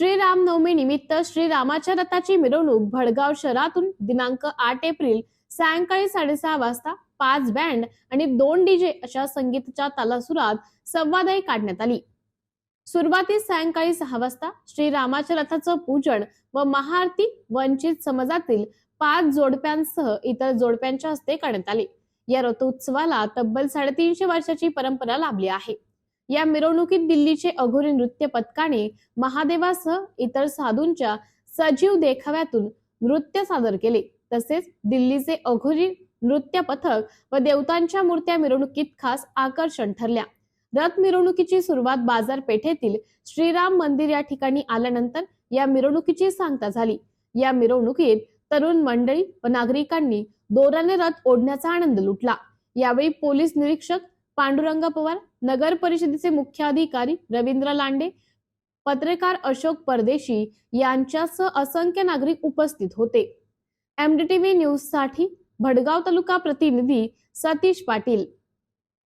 श्रीरामनवमी निमित्त श्रीरामाच्या रथाची मिरवणूक भडगाव शहरातून दिनांक आठ एप्रिल सायंकाळी साडेसहा वाजता पाच बँड आणि दोन डीजे अशा संगीताच्या तालासुरात संवादही काढण्यात आली. सुरुवातीस सायंकाळी सहा वाजता श्रीरामाच्या रथाचं पूजन व महाआरती वंचित समाजातील पाच जोडप्यांसह इतर जोडप्यांच्या हस्ते करण्यात आले. या रथोत्सवाला तब्बल साडेतीनशे वर्षाची परंपरा लाभली आहे. या मिरवणुकीत दिल्लीचे अघोरी नृत्य पथकाने महादेवासह इतर साधूंच्या सजीव देखाव्यातून नृत्य सादर केले. तसेच दिल्लीचे अघोरी नृत्य पथक व देवतांच्या मूर्त्या मिरवणुकीत खास आकर्षण ठरल्या. रथ मिरवणुकीची सुरुवात बाजारपेठेतील श्रीराम मंदिर या ठिकाणी आल्यानंतर या मिरवणुकीची सांगता झाली. या मिरवणुकीत तरुण मंडळी व नागरिकांनी दोराने रथ ओढण्याचा आनंद लुटला. यावेळी पोलीस निरीक्षक पांडुरंग पवार नगर परिषदेचे मुख्य अधिकारी रवींद्र लांडे पत्रकार अशोक परदेशी यांच्यासह असंख्य नागरिक उपस्थित होते. एमडीटीव्ही न्यूजसाठी भडगाव तालुका प्रतिनिधी सतीश पाटील.